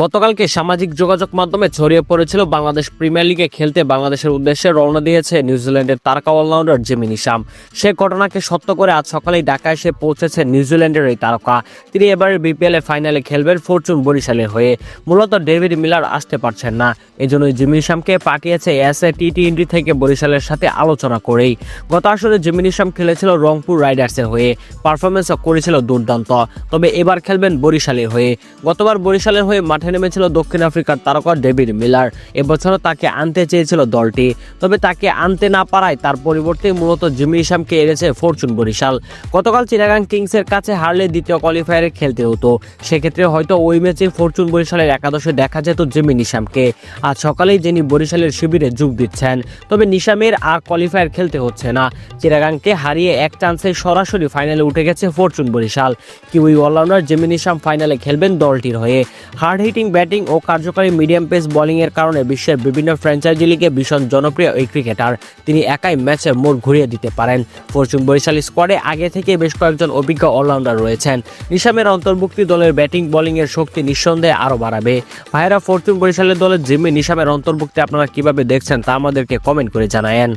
গতকালকে সামাজিক যোগাযোগ মাধ্যমে ছড়িয়ে পড়েছিল বাংলাদেশ প্রিমিয়ার লিগে খেলতে বাংলাদেশের উদ্দেশ্যে রওনা দিয়েছে নিউজিল্যান্ডের তারকা অলরাউন্ডার জেমিনি শাম সে ঘটনাকে সত্য করে আজ সকালেই ঢাকা এসে পৌঁছেছে নিউজিল্যান্ডের এই তারকা। তিনি এবারে বিপিএল এ ফাইনালে খেলবেন ফরচুন বরিশালের হয়ে। মূলত ডেভিড মিলার আসতে পারছেন না। এজন্যই জিমিনি শামকে পাঠিয়েছে এস এ টি টোয়েন্টি থেকে বরিশালের সাথে আলোচনা করেই। গত আসরে জিমিনি শাম খেলেছিল রংপুর রাইডার্সের হয়ে। পারফরমেন্সও করেছিল দুর্দান্ত। তবে এবার খেলবেন বরিশালের হয়ে। গতবার বরিশালের হয়ে মাঠে নেমেছিল দক্ষিণ আফ্রিকার তারকা ডেভিড মিলার। এবছরও তাকে আনতে চেয়েছিল দলটি। তবে তাকে আনতে না পারায় তার পরিবর্তে মূলত জিমি ইসামকে এনেছে ফরচুন বরিশাল। গতকাল চিটাগাং কিংসের কাছে হারলে দ্বিতীয় কোয়ালিফায়ারে খেলতে হতো। সেক্ষেত্রে হয়তো ওই ম্যাচে ফরচুন বরিশালের একাদশে দেখা যেত জিমি নিশামকে। আজ সকালেই যিনি বরিশালের শিবিরে যোগ দিচ্ছেন। তবে নিশামের আর কোয়ালিফায়ার খেলতে হচ্ছে না। চিটাগাংকে হারিয়ে এক চান্সে সরাসরি ফাইনালে উঠে গেছে fortune Barishal. Kiwi allrounder Jimmy Neesham ফাইনালে খেলবেন দলটির হয়ে। হার্ড হিটিং ব্যাটিং ও কার্যকরী মিডিয়াম পেস বোলিংয়ের কারণে বিশ্বের বিভিন্ন ফ্র্যাঞ্চাইজি লিগে ভীষণ জনপ্রিয় এই ক্রিকেটার। তিনি একাই ম্যাচের মোড় ঘুরিয়ে দিতে পারেন। ফরচুন বরিশাল স্কোয়াডে আগে থেকে বেশ কয়েকজন অভিজ্ঞ অলরাউন্ডার রয়েছেন। নিশামের অন্তর্ভুক্তি দলের ব্যাটিং বোলিংয়ের শক্তি নিঃসন্দেহে আরও বাড়াবে। ভাইয়েরা, ফরচুন বরিশালের দলের জিম্মি নিশামের অন্তর্ভুক্তি আপনারা কীভাবে দেখছেন তা আমাদেরকে কমেন্ট করে জানায়েন।